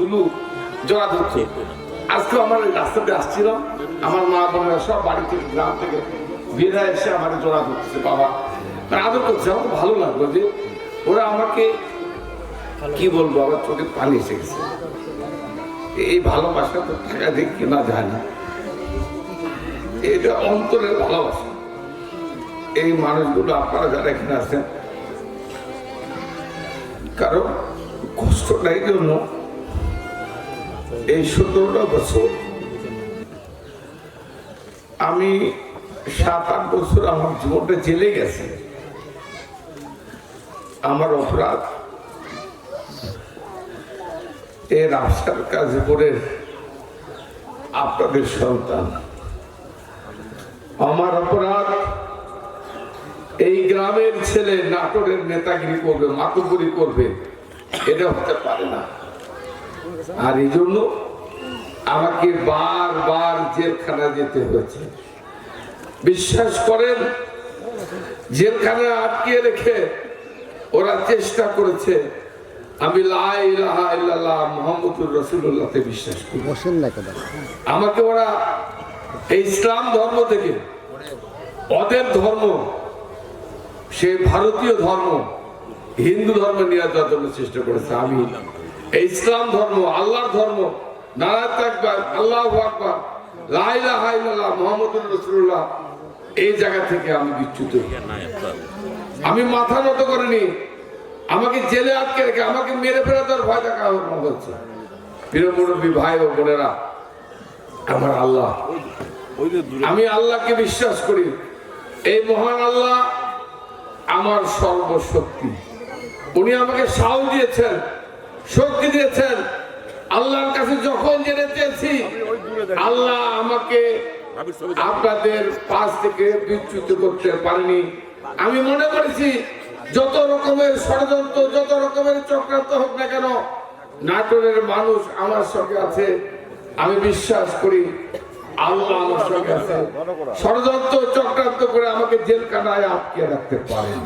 তুলু জড়া ধরছে আজকে আমার রাস্তাতে আসছিলাম আমার মা বোনেরা সব বাড়ি থেকে, গ্রাম থেকে বেরা এসে আমার জড়া ধরতেছে বাবা। মানে আদর করছে, আমার ভালো লাগল যে ওরা আমাকে কি বলব, আমার চোখে পানি এসে গেছে। এই ভালোবাসা তো টাকা দিয়ে কেনা যায় না এটা অন্তরের ভালোবাসা। এই মানুষগুলো আপনারা যারা এখানে আছেন কারণ কষ্টটা এই জন্য এই সতেরোটা বছর আমি সাত আট বছর আমার জীবনটা জেলে গেছে। আমার অপরাধ আশার কাজে করে আপনাদের সন্তান। আমার অপরাধ, এই গ্রামের ছেলে নাটোরের নেতাগিরি করবে মাতুপুরি করবে, এটা হতে পারে না। আর এই জন্য আমাকে বারবার জেলখানা যেতে হয়েছে। বিশ্বাস করেন জেলখানা আটকে রেখে ওরা চেষ্টা করেছে। আমি মুহাম্মদুর রাসূলুল্লাহতে বিশ্বাস করি। আমাকে ওরা এই ইসলাম ধর্ম থেকে ওদের ধর্ম সে ভারতীয় ধর্ম হিন্দু ধর্ম নিয়ে যাওয়ার জন্য চেষ্টা করেছে। আমি এই ইসলাম ধর্ম, আল্লাহর ধর্ম। নারায়ণ আকবর আল্লাহ আকবর লাইলা হাইল্লাহ মোহাম্মদুর রসুল্লাহ এই জায়গা থেকে আমি বিচ্যুত। আমি মাথা নত করিনি। আমাকে জেলে আটকে রেখে, আমাকে মেরে ফেরা তার ভয় দেখা হচ্ছে। প্রিয় মুরব্বী ভাই ও বোনেরা, আমার আল্লাহ। আমি আল্লাহকে বিশ্বাস করি। এই মহান আল্লাহ আমার সর্বশক্তি। উনি আমাকে সাহস দিয়েছেন। শক্তি দিয়েছেন। আল্লাহর কাছে যখন জেনে চেয়েছি আল্লাহ আমাকে আপনাদের পাশ থেকে বিচ্যুত করতে পারেনি। আমি মনে করেছি যত রকমের ষড়যন্ত্র যত রকমের চক্রান্ত হোক না কেন নাটোরের মানুষ আমার সঙ্গে আছে। আমি বিশ্বাস করি আল্লাহ আমার সঙ্গে আছে। ষড়যন্ত্র চক্রান্ত করে আমাকে জেল জেলখানায় আটকে রাখতে পারেন।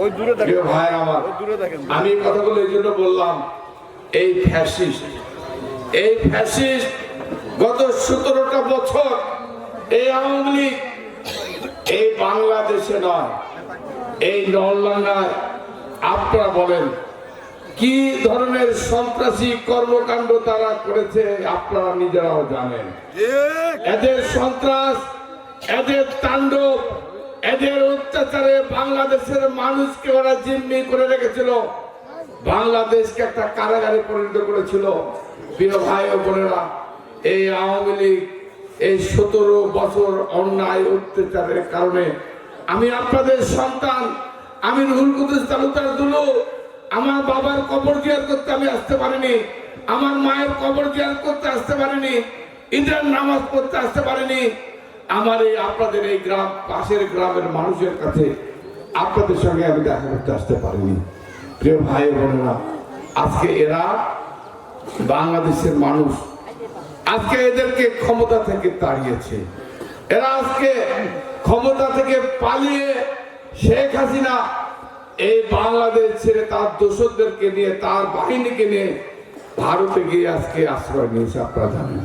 ওই দূরে দেখেন। ভাই আমার আমি কথাগুলো এই জন্য বললাম এই ফ্যাসিস্ট এই ফ্যাসিস্ট গত সতেরোটা বছর এই আওয়ামী লীগ, এই বাংলাদেশে নয়, এই নরলাঙ্গায় আপনারা বলেন, কি ধরনের সন্ত্রাসী কর্মকাণ্ড তারা করেছে আপনারা নিজেরাও জানেন। এদের সন্ত্রাস, এদের তাণ্ডব, এদের অত্যাচারে বাংলাদেশের মানুষকে ওরা জিম্মি করে রেখেছিল। বাংলাদেশকে একটা কারাগারে পরিণত করেছিল। প্রিয় ভাই ও বোনেরা, এই আওয়ামী লীগ এই সতেরো বছর অন্যায়, অত্যাচারের কারণে আমি আপনাদের সন্তান, আমি রুহুল কুদ্দুস তালুকদার দুলু। আমার বাবার কবর জিয়ার করতে আমি আসতে পারিনি। আমার মায়ের কবর জিয়ার করতে আসতে পারিনি। ঈদের নামাজ পড়তে আসতে পারিনি। আমার এই আপনাদের এই গ্রাম, পাশের গ্রামের মানুষের কাছে আপনাদের সঙ্গে আমি দেখা করতে আসতে পারিনি। প্রিয় ভাই বোনেরা, আজকে এরা বাংলাদেশের মানুষ। আজকে এদেরকে ক্ষমতা থেকে তাড়িয়েছে। এরা আজকে ক্ষমতা থেকে পালিয়ে শেখ হাসিনা এই বাংলাদেশ ছেড়ে তার দোষকদেরকে নিয়ে, তার বাহিনীকে নিয়ে ভারতে গিয়ে আজকে আশ্রয় নিয়েছে আপনারা জানেন